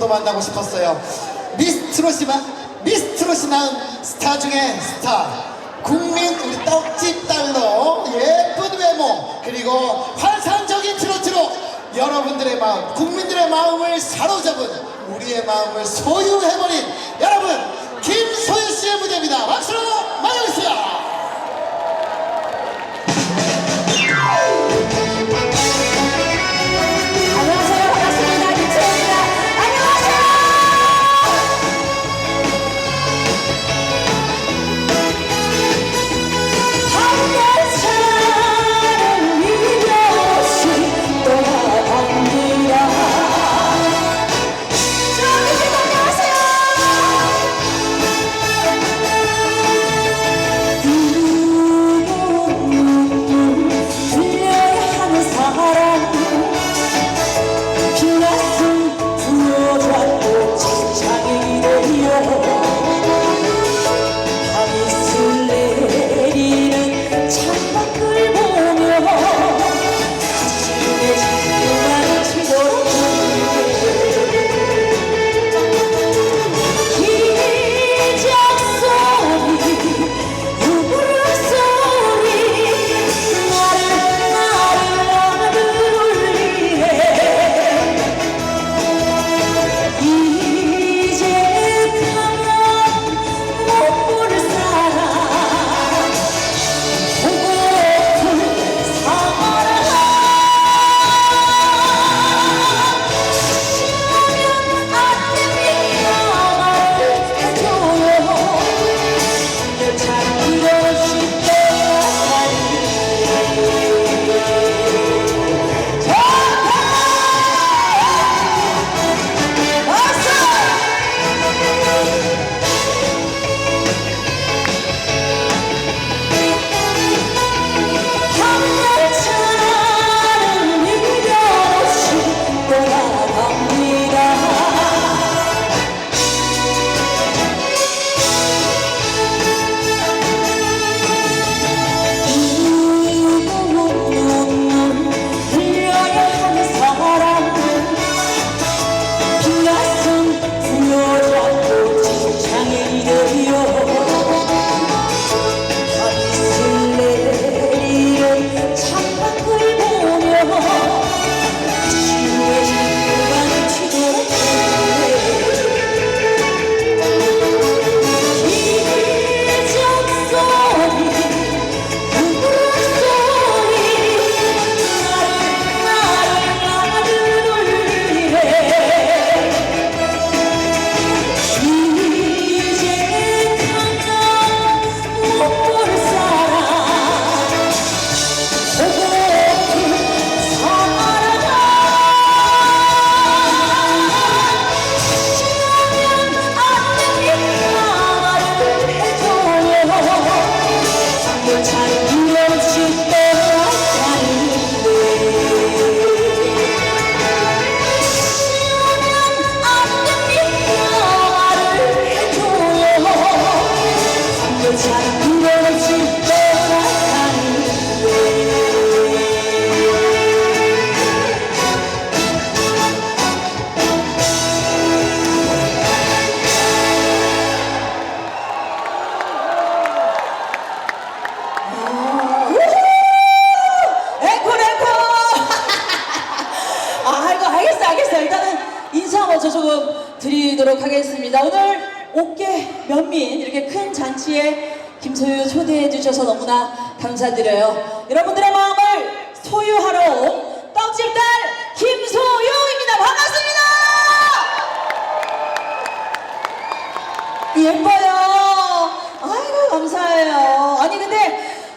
저도 만나고 싶었어요. 미스 트롯이 마, 미스 트롯이 낳은 스타 중에 스타. 국민 우리 떡집 달러 예쁜 외모 그리고 환상적인 트로트로 여러분들의 마음 국민들의 마음을 사로잡은 우리의 마음을 소유해버린 여러분 김소유 씨의 무대입니다 박수로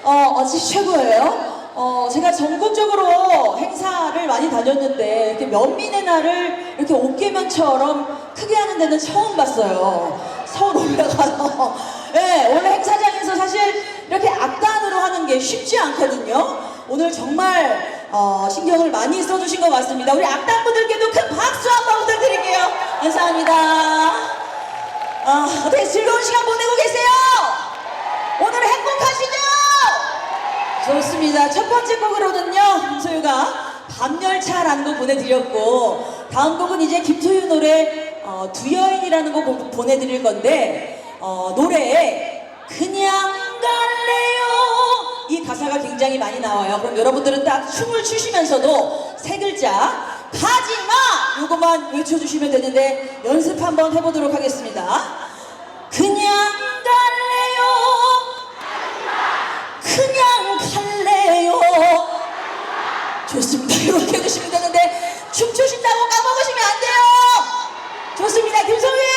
어 어찌 최고예요. 어 제가 전국적으로 행사를 많이 다녔는데 이렇게 면민의 날을 이렇게 옥계면처럼 크게 하는 데는 처음 봤어요. 서울 올라가서. 예, 원래 행사장에서 사실 이렇게 악단으로 하는 게 쉽지 않거든요. 오늘 정말 어, 신경을 많이 써주신 것 같습니다. 우리 악단분들께도 큰 박수 한번 부탁드릴게요. 감사합니다. 아, 어떻게 즐거운 시간 보내고 계세요? 오늘 행복하시죠? 좋습니다. 첫 번째 곡으로는요, 김소유가 밤열차라는 곡 보내드렸고, 다음 곡은 이제 김소유 노래 어, 두 여인이라는 곡 보- 보내드릴 건데 어, 노래에 그냥 갈래요 이 가사가 굉장히 많이 나와요. 그럼 여러분들은 딱 춤을 추시면서도 세 글자 가지마 요것만 외쳐주시면 되는데 연습 한번 해보도록 하겠습니다. 춤추신다고 까먹으시면 안 돼요. 좋습니다. 김성휘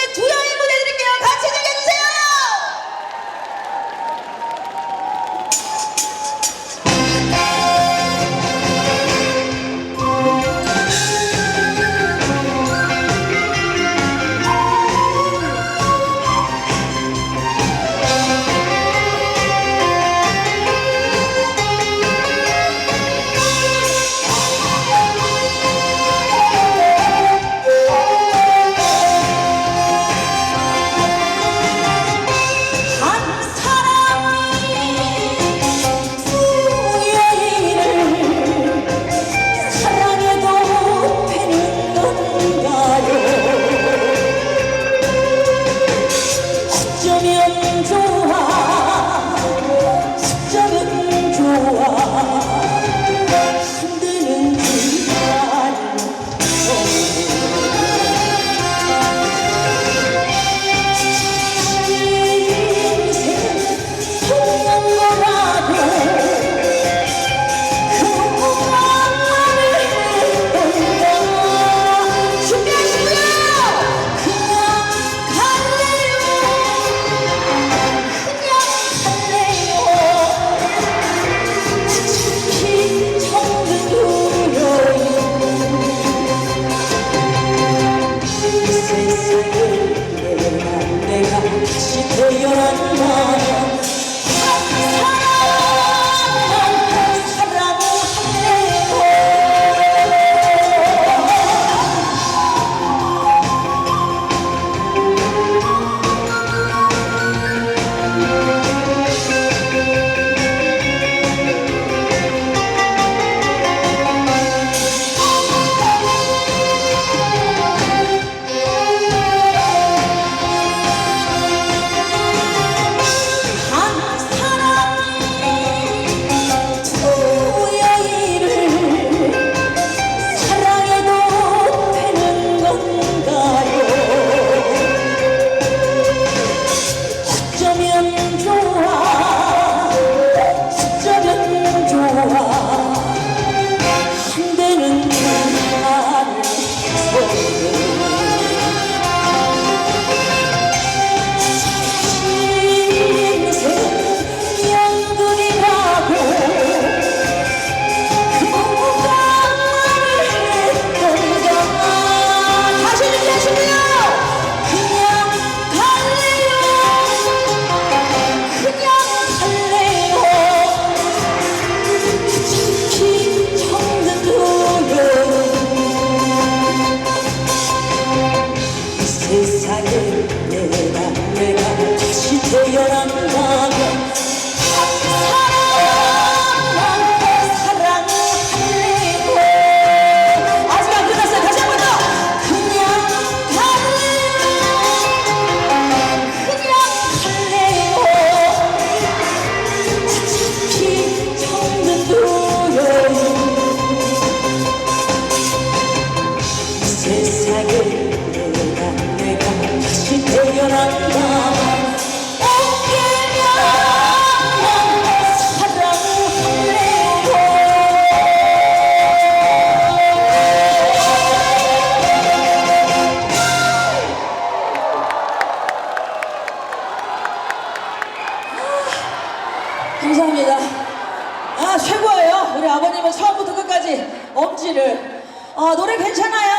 아 노래 괜찮아요?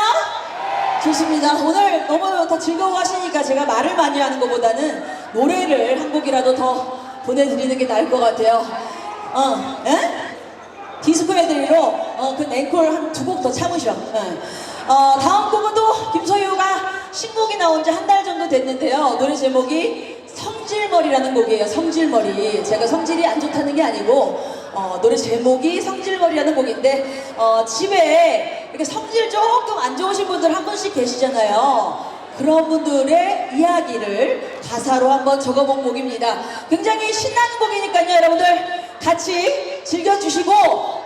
좋습니다. 오늘 너무 다 즐거워 하시니까 제가 말을 많이 하는 것보다는 노래를 한 곡이라도 더 보내드리는 게 나을 것 같아요. 어, 에? 디스코 애들로 어, 그 앵콜 한 두 곡 더 참으셔. 예. 어, 다음 곡은 또 김소유가 신곡이 나온 지 한 달 정도 됐는데요. 노래 제목이 성질머리라는 곡이에요. 성질머리. 제가 성질이 안 좋다는 게 아니고 어, 노래 제목이 성질머리라는 곡인데 어, 집에 이렇게 성질 조금 안 좋으신 분들 한 분씩 계시잖아요. 그런 분들의 이야기를 가사로 한번 적어본 곡입니다. 굉장히 신나는 곡이니까요, 여러분들 같이 즐겨주시고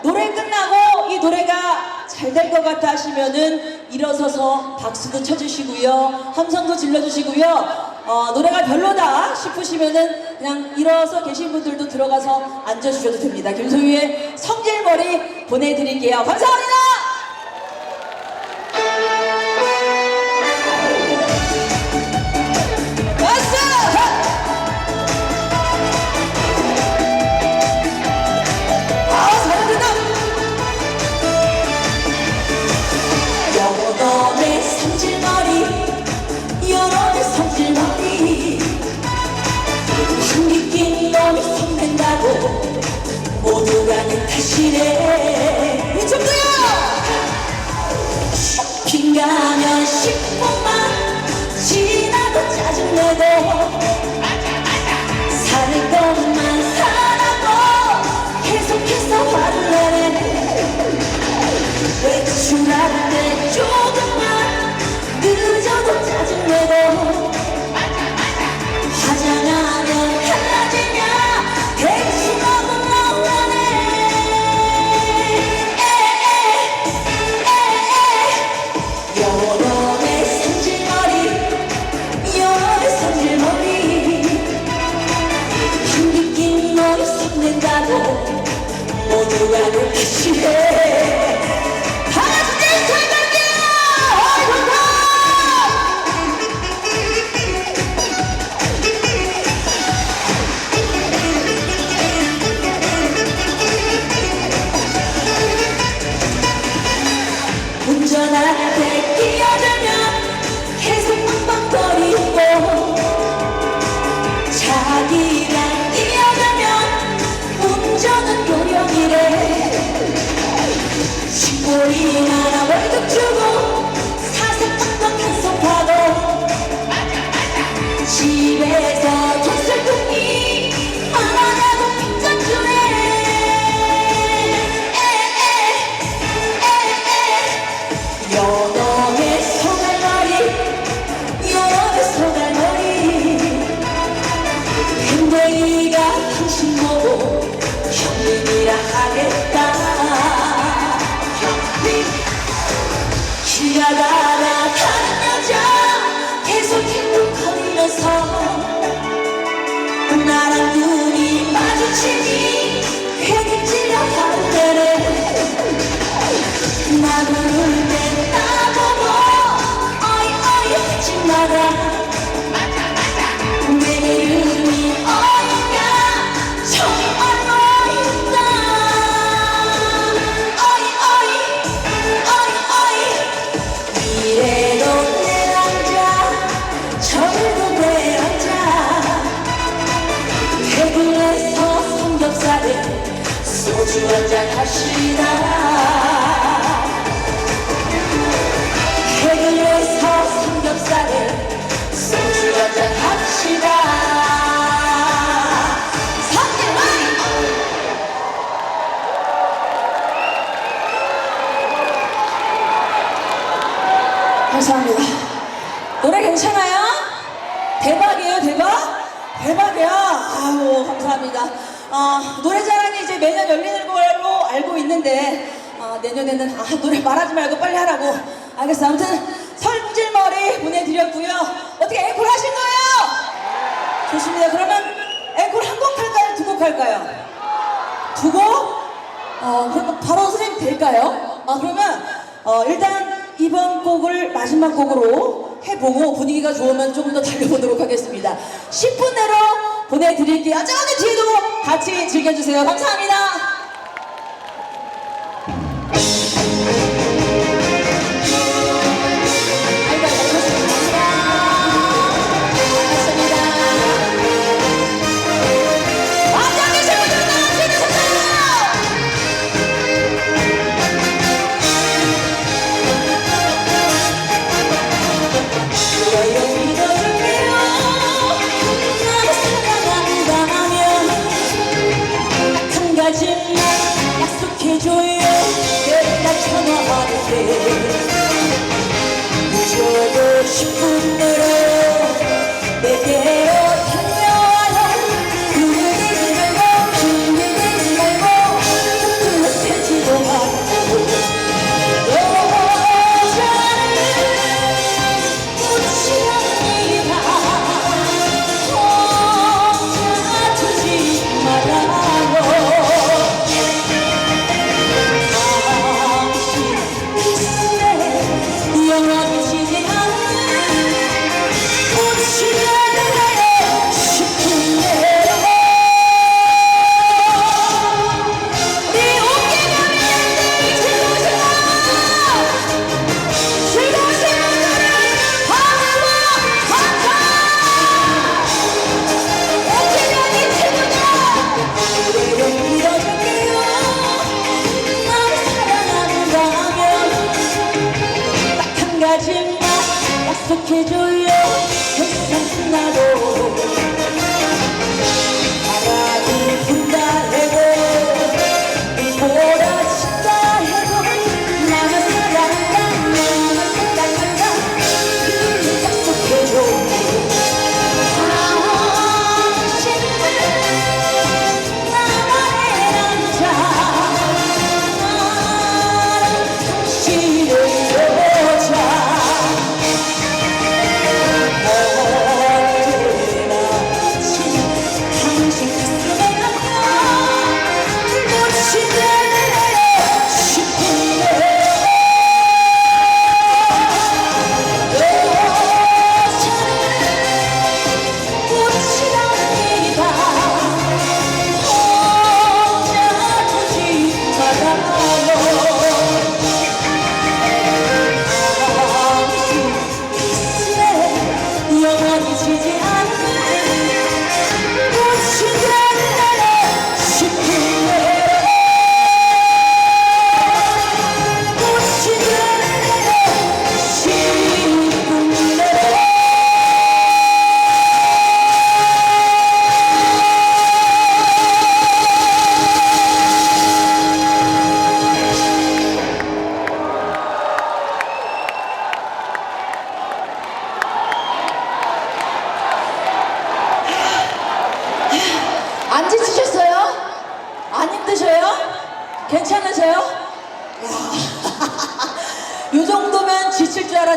노래 끝나고 이 노래가 잘 될 것 같아 하시면은 일어서서 박수도 쳐주시고요, 함성도 질러주시고요. 어, 노래가 별로다 싶으시면은 그냥 일어서 계신 분들도 들어가서 앉아주셔도 됩니다. 김소희의 성질머리 보내드릴게요. 감사합니다. 모두가 내 탓이 감사합니다 아, 노래자랑이 이제 매년 열리는 걸로 알고 있는데 아, 내년에는 아, 노래 말하지 말고 빨리 하라고 알겠어 아무튼 설질머리 보내드렸고요 어떻게 앵콜 하실 거예요? 좋습니다 그러면 앵콜 한 곡 할까요? 두 곡 할까요? 두 곡? 어, 그러면 바로 선생님 될까요? 아, 그러면, 어, 일단 이번 곡을 마지막 곡으로 해보고 분위기가 좋으면 조금 더 달려보도록 하겠습니다. 10분 내로 보내드릴게요. 저기 뒤에도 같이 즐겨주세요. 감사합니다. 약속해줘요 항상 나도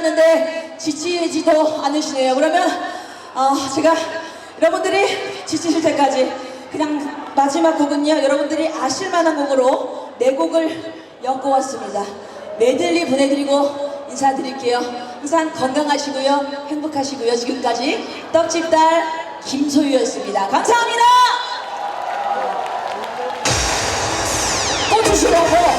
알았는데 지치지도 않으시네요. 그러면 어, 제가 여러분들이 지치실 때까지 그냥 마지막 곡은요. 여러분들이 아실 만한 곡으로 네 곡을 엮어 왔습니다. 메들리 보내드리고 인사드릴게요. 항상 건강하시고요. 행복하시고요. 지금까지 떡집딸 김소유였습니다. 감사합니다. 아이고